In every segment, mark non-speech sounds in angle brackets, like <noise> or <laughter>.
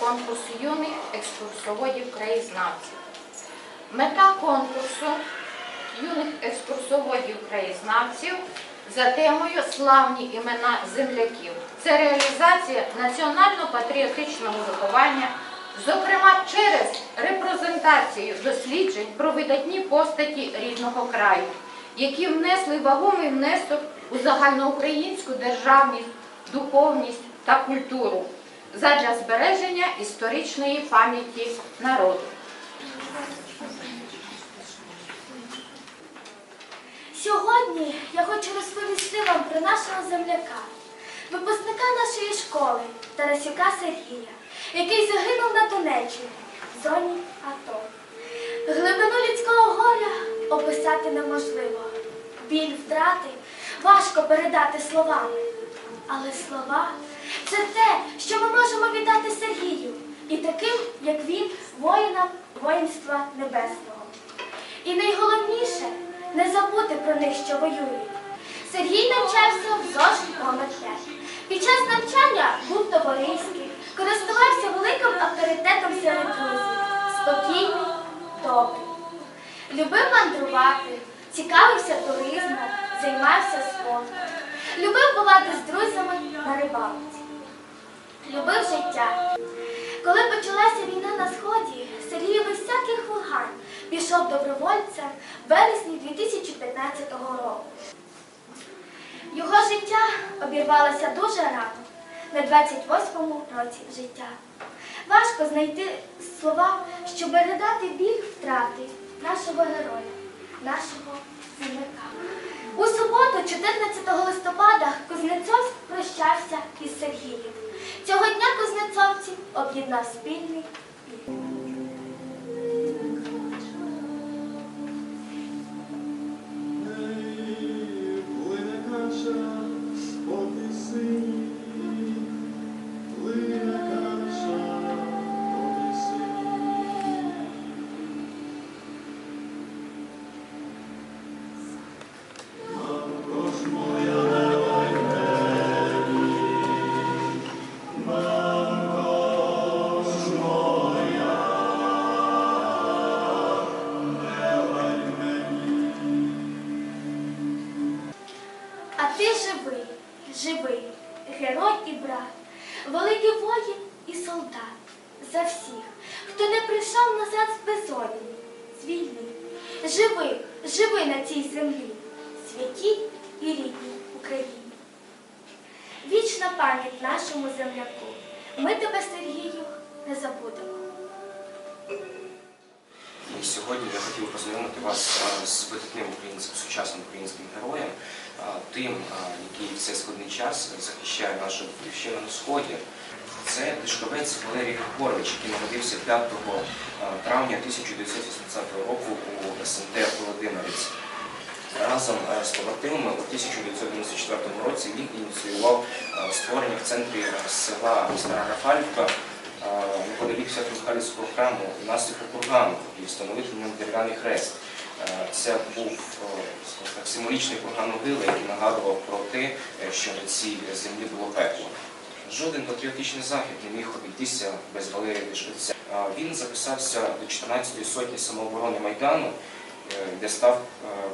конкурсу юних екскурсоводів краєзнавців. Мета конкурсу юних екскурсоводів краєзнавців за темою Славні імена земляків. Це реалізація національно-патріотичного виховання, зокрема через репрезентацію досліджень про видатні постаті рідного краю, які внесли вагомий внесок у загальноукраїнську державність, духовність та культуру задля збереження історичної пам'яті народу. Сьогодні я хочу розповісти вам про нашого земляка, випускника нашої школи Тарасюка Сергія, який загинув на Донеччині в зоні АТО. Глибину людського горя описати неможливо. Біль втрати важко передати словами. Але слова це те, що ми можемо віддати Сергію і таким, як він, воїнам воїнства небесного. І найголовніше не забути про них, що воюють. Сергій навчався в ЗОЖ номер 5. Під час навчання був товариський, користувався великим авторитетом серед друзів, спокійний, добрий. Любив мандрувати, цікавився туризмом, займався спортом. Любив бувати з друзями на рибалці. Любив життя. Коли почалася війна на сході, Сергій без всяких вагань пішов добровольцем в вересні 2015 року. Його життя обірвалося дуже рано, на 28-му році життя. Важко знайти слова, щоб передати біль втрати нашого героя, нашого земляка. У суботу, 14 листопада, Кузнецов прощався із Сергієм. Цього дня кузнецовці об'єднав спільний сьогодні я хотів познайомити вас з видатним українським сучасним українським героєм, тим, який в цей складний час захищає нашу батьківщину на сході. Це Тишковець Валерій Григорович, який народився 5 травня 1980 року у СНТ Володимирець. Разом е, з побратимами у 1994 році він ініціював е, створення в центрі е, села Стара Рафалівка неподалік Свято-Михайлівського храму наслідку кургану і встановити в ньому дерев'яний хрест. Е, Це був е, так, символічний курган могили, який нагадував про те, е, що на цій землі було пекло. Жоден патріотичний захід не міг обійтися без Валерія Дешвиця. Е, Він записався до 14-ї сотні самооборони Майдану, де став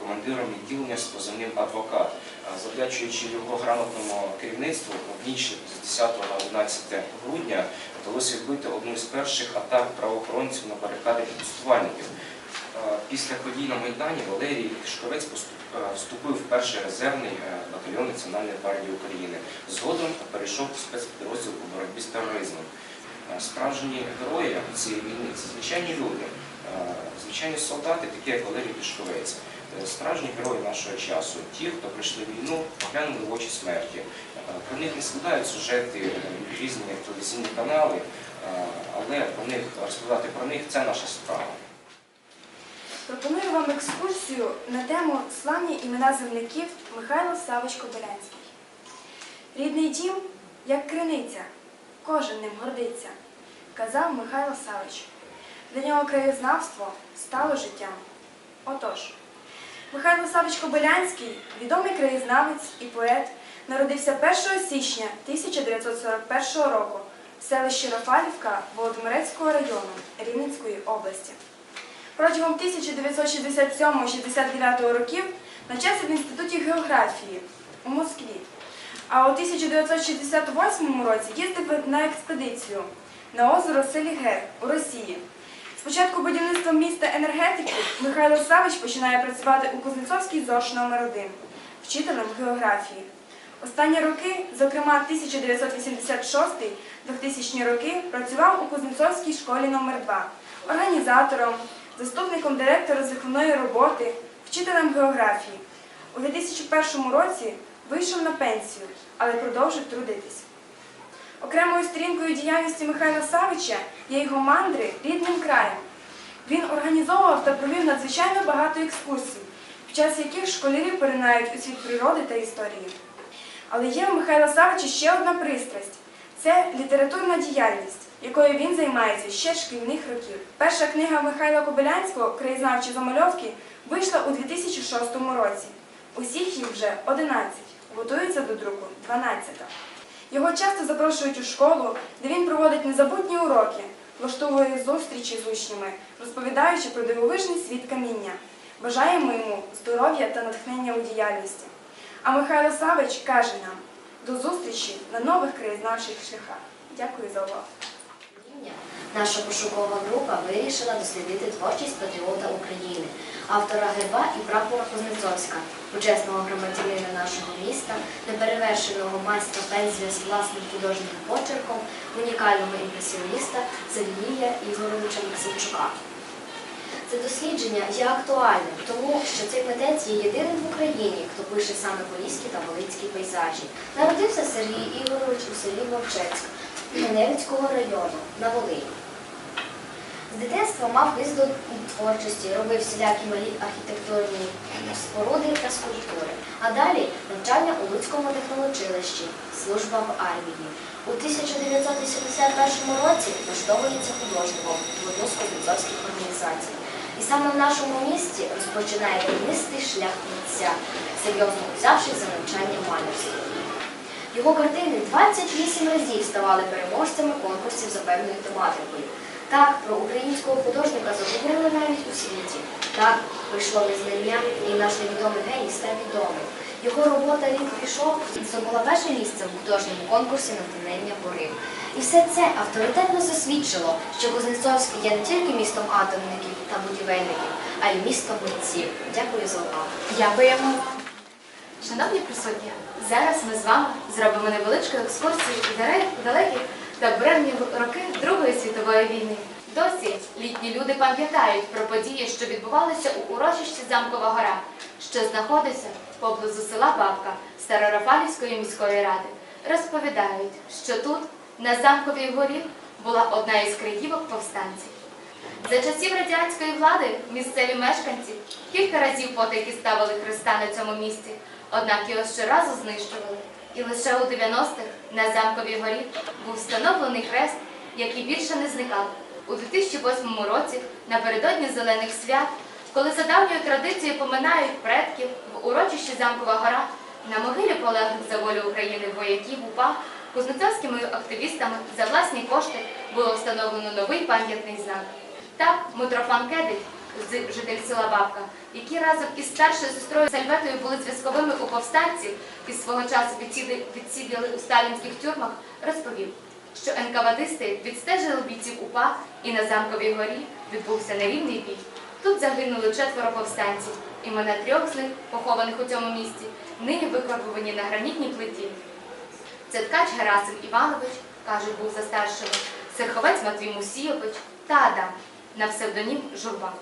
командиром відділення з позивним адвокат. Е, Завдячуючи його грамотному керівництву, в ніч з 10 на 11 грудня вдалося відбити одну з перших атак правоохоронців на барикади протестувальників. Е, Після подій на Майдані Валерій Шковець е, вступив в перший резервний батальйон Національної гвардії України. Згодом перейшов у спецпідрозділ по боротьбі з тероризмом. Справжні герої цієї війни це звичайні люди, звичайні солдати, такі як Валерій Пішковець. Справжні герої нашого часу, ті, хто прийшли в війну, поглянули в очі смерті. Е, Про них не складають сюжети е, різні телевізійні канали, е, але про них розповідати про них це наша справа. Пропоную вам екскурсію на тему славні імена земляків Михайло Савич Кобилянський. Рідний дім, як криниця, кожен ним гордиться, казав Михайло Савич. Для нього краєзнавство стало життям. Отож, Михайло Савич Кобилянський, відомий краєзнавець і поет, народився 1 січня 1941 року в селище Рафалівка Володимирецького району Рівненської області. Протягом 1967-69 років навчався в Інституті географії у Москві. А у 1968 році їздив на експедицію на озеро Селігер у Росії. Спочатку будівництва міста енергетики Михайло Савич починає працювати у Кузнецовській ЗОШ номер 1 вчителем географії. Останні роки, зокрема 1986-2000 роки, працював у Кузнецовській школі номер 2 організатором, заступником директора з роботи, вчителем географії. У 2001 році вийшов на пенсію, але продовжив трудитись. Окремою сторінкою діяльності Михайла Савича є його мандри рідним краєм. Він організовував та провів надзвичайно багато екскурсій, під час яких школярі поринають у світ природи та історії. Але є у Михайла Савича ще одна пристрасть це літературна діяльність, якою він займається ще шкільних років. Перша книга Михайла Кобилянського Краєзнавчі замальовки вийшла у 2006 році. Усіх їх вже 11, готується до друку 12. Його часто запрошують у школу, де він проводить незабутні уроки, влаштовує зустрічі з учнями, розповідаючи про дивовижний світ каміння. Бажаємо йому здоров'я та натхнення у діяльності. А Михайло Савич каже нам до зустрічі на нових краєзнавчих шляхах. Дякую за увагу. Наша пошукова група вирішила дослідити творчість патріота України, автора герба і прапора Кузнецовська, почесного громадянина нашого міста, неперевершеного майстра пензля з власним художнім почерком, унікального імпресіоніста Сергія Ігоровича Максимчука. Це дослідження є актуальним, тому що цей митець є єдиним в Україні, хто пише саме поліські та волинські пейзажі. Народився Сергій Ігорович у селі Вовчецьк Генерицького району на Волині. З дитинства мав до творчості, робив всілякі малі архітектурні споруди та скульптури. А далі навчання у Луцькому технолучилищі, служба в армії. У 1981 році влаштовується художником в одну з кузнецовських організацій. І саме в нашому місті розпочинає тернистий шлях митця, серйозно взявшись за навчання малярства. Його картини 28 разів ставали переможцями конкурсів за певною тематикою. Так, про українського художника заговорили навіть у світі. Так, прийшло визнання, і наш невідомий геній став відомий. Його робота рік пішов і здобула перше місце в художньому конкурсі натхнення Борив. І все це авторитетно засвідчило, що Кузнецовськ є не тільки містом атомників та будівельників, а й містом митців. Дякую за увагу. Дякуємо вам. Шановні присутні, зараз ми з вами зробимо невеличку екскурсію у дале- далекі та буремні роки Другої світової війни. Досі літні люди пам'ятають про події, що відбувалися у урочищі Замкова гора, що знаходиться поблизу села Бабка Старорафалівської міської ради. Розповідають, що тут, на замковій горі, була одна із криївок повстанців. За часів радянської влади місцеві мешканці кілька разів потайки ставили хреста на цьому місці, однак його щоразу знищували. І лише у 90-х на замковій горі був встановлений хрест, який більше не зникав. У 2008 році, напередодні зелених свят, коли за давньою традицією поминають предків в урочищі Замкова гора, на могилі полеглих за волю України вояків УПА кузнецовськими активістами за власні кошти було встановлено новий пам'ятний знак. Так, Митрофан Кедик, з- житель села Бабка, які разом із старшою сестрою Сальветою були зв'язковими у повстанців і свого часу відсіди- у сталінських тюрмах, розповів, що НКВДисти відстежили бійців УПА і на замковій горі відбувся нерівний бій. Тут загинули четверо повстанців. Імена трьох з них, похованих у цьому місці, нині викарбовані на гранітній плиті. Це ткач Герасим Іванович, кажуть, був за старшого, цеховець Матвій Мусійович та Адам на псевдонім Журба.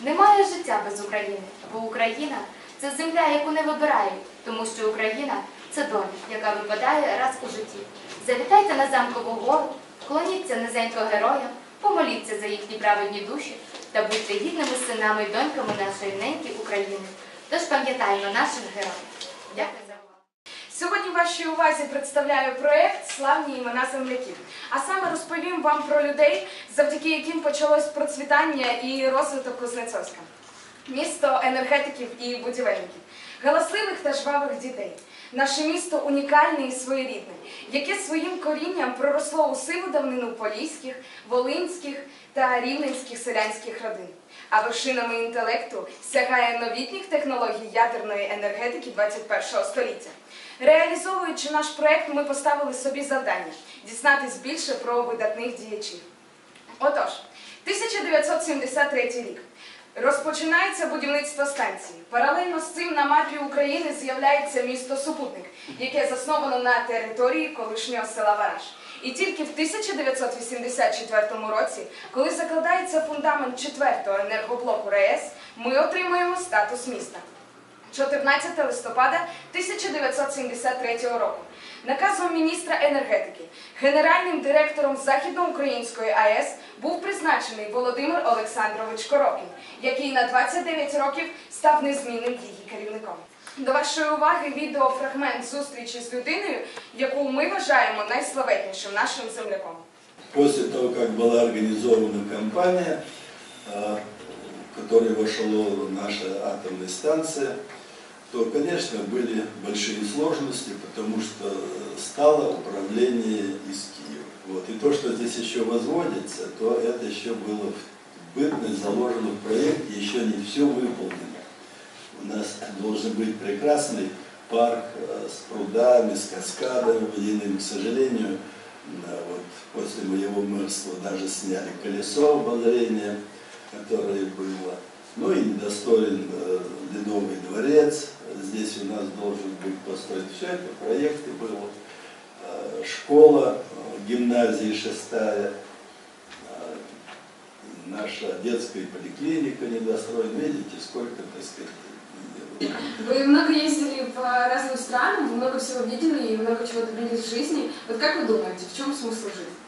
Немає життя без України, бо Україна це земля, яку не вибирають, тому що Україна це доля, яка випадає раз у житті. Завітайте на замкову гору, вклоніться низенько героям, помоліться за їхні праведні душі та будьте гідними синами і доньками нашої неньки України. Тож пам'ятаємо наших героїв. Дякую за. Сьогодні вашій увазі представляю проєкт Славні імена земляків. А саме розповім вам про людей, завдяки яким почалось процвітання і розвиток Кузнецовська. Місто енергетиків і будівельників, галасливих та жвавих дітей, Наше місто унікальне і своєрідне, яке своїм корінням проросло у сиву давнину поліських, волинських та рівненських селянських родин. А вершинами інтелекту сягає новітніх технологій ядерної енергетики 21 століття. Реалізовуючи наш проект, ми поставили собі завдання дізнатись більше про видатних діячів. Отож, 1973 рік. Розпочинається будівництво станції. Паралельно з цим на мапі України з'являється місто Супутник, яке засновано на території колишнього села Вараш. І тільки в 1984 році, коли закладається фундамент четвертого енергоблоку РАЕС, ми отримуємо статус міста. 14 листопада 1973 року. Наказом міністра енергетики, генеральним директором Західноукраїнської АЕС був призначений Володимир Олександрович Коропін, який на 29 років став незмінним її керівником. До вашої уваги відеофрагмент зустрічі з людиною, яку ми вважаємо найславетнішим нашим земляком. После того, как была организована компания, в которой вошла наша атомная станция, то, конечно, были большие сложности, потому что стало управление из Киева. Вот. И то, что здесь еще возводится, то это еще было в бытность заложено в проект, еще не все выполнено. У нас должен быть прекрасный парк э, с прудами, с каскадами водяными. К сожалению, вот после моего мэрства даже сняли колесо обозрения, которое было. Ну и недостоин э, Ледовый дворец. Здесь у нас должен быть построен все это, проекты было. Э, Школа, э, гимназия шестая, э, наша детская поликлиника недостроена. Видите, сколько, так сказать, Вы много ездили по разным странам, много всего видели и много чего добились в жизни. Вот как вы думаете, в чем смысл жизни?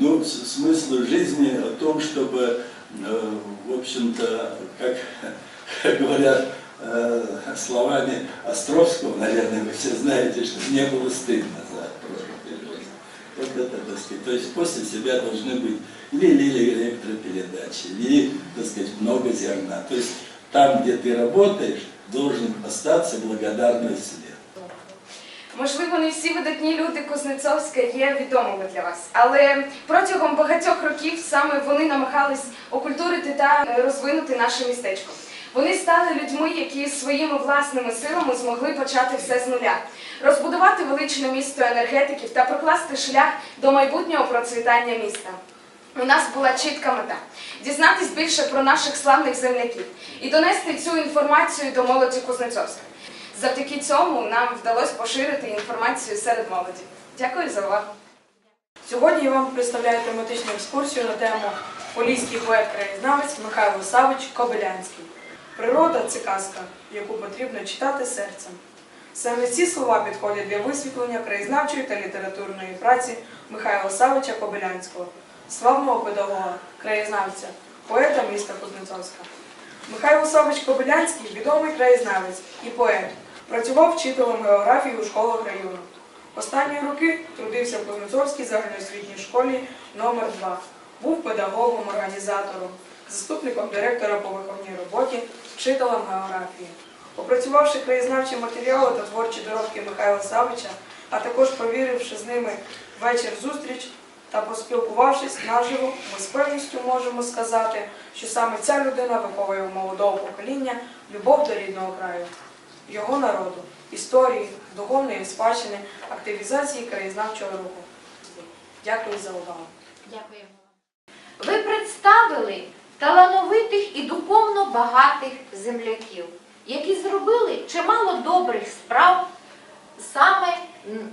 Ну, смысл жизни о том, чтобы, э, в общем-то, как, как <laughs> говорят э, словами Островского, наверное, вы все знаете, что не было стыдно за. Вот это, так сказать, то есть после себя должны быть или, или электропередачи, или, так сказать, много зерна. То есть там, где ты работаешь, должен остаться благодарный след. Можливо, не всі видатні люди Кузнецовська є відомими для вас, але протягом багатьох років саме вони намагались окультурити та е, розвинути наше містечко. Вони стали людьми, які своїми власними силами змогли почати все з нуля, розбудувати величне місто енергетиків та прокласти шлях до майбутнього процвітання міста. У нас була чітка мета дізнатись більше про наших славних земляків і донести цю інформацію до молоді Кузнецовська. Завдяки цьому нам вдалося поширити інформацію серед молоді. Дякую за увагу. Сьогодні я вам представляю тематичну екскурсію на тему Поліський поет-краєзнавець Михайло Савич Кобилянський. Природа це казка, яку потрібно читати серцем. Саме ці слова підходять для висвітлення краєзнавчої та літературної праці Михайла Савича Кобилянського, славного педагога, краєзнавця, поета міста Кузнецовська. Михайло Савич Кобилянський відомий краєзнавець і поет. Працював вчителем географії у школах району. Останні роки трудився в Кузнецовській загальноосвітній школі номер 2 Був педагогом, організатором, заступником директора по виховній роботі, вчителем географії. Опрацювавши краєзнавчі матеріали та творчі доробки Михайла Савича, а також провіривши з ними вечір зустріч та поспілкувавшись наживо, ми з певністю можемо сказати, що саме ця людина виховує у молодого покоління любов до рідного краю його народу, історії, духовної спадщини, активізації краєзнавчого руху. Дякую за увагу. Вам. Ви представили талановитих і духовно багатих земляків, які зробили чимало добрих справ саме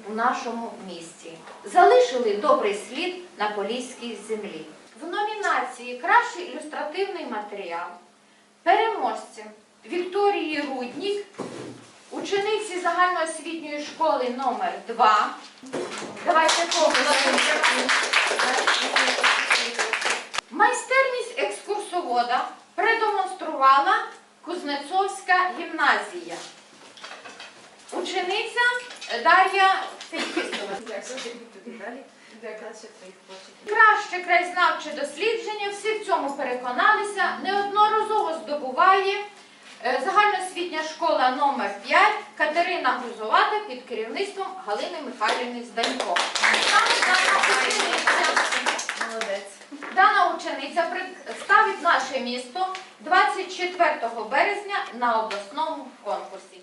у нашому місті. Залишили добрий слід на поліській землі. В номінації Кращий ілюстративний матеріал переможцем Вікторії Руднік, учениці загальноосвітньої школи номер 2 Давайте поговоримо. Майстерність екскурсовода продемонструвала Кузнецовська гімназія. Учениця Дар'я Фейкістова. Краще краєзнавче дослідження, всі в цьому переконалися, неодноразово здобуває Загальноосвітня школа номер 5 Катерина Грузовата під керівництвом Галини Михайлівни Зданько. Дана учениця- Молодець. Дана учениця представить наше місто 24 березня на обласному конкурсі.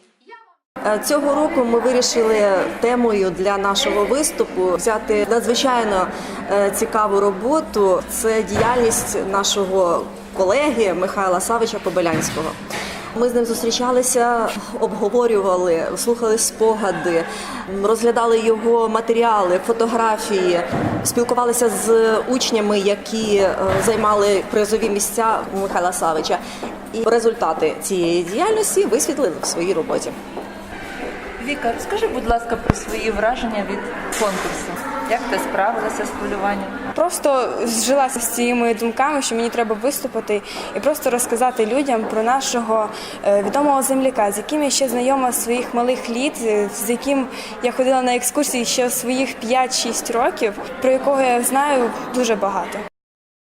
Е, Цього року ми вирішили темою для нашого виступу взяти надзвичайно е, цікаву роботу. Це діяльність нашого колеги Михайла Савича Кобилянського. Ми з ним зустрічалися, обговорювали, слухали спогади, розглядали його матеріали, фотографії, спілкувалися з учнями, які е, займали призові місця Михайла Савича. І результати цієї діяльності висвітлили в своїй роботі. Віка, скажи, будь ласка, про свої враження від конкурсу. Як ти справилася з хвилюванням? Просто зжилася з цими думками, що мені треба виступити і просто розказати людям про нашого е, відомого земляка, з яким я ще знайома з своїх малих літ, е, з яким я ходила на екскурсії ще своїх 5-6 років, про якого я знаю дуже багато.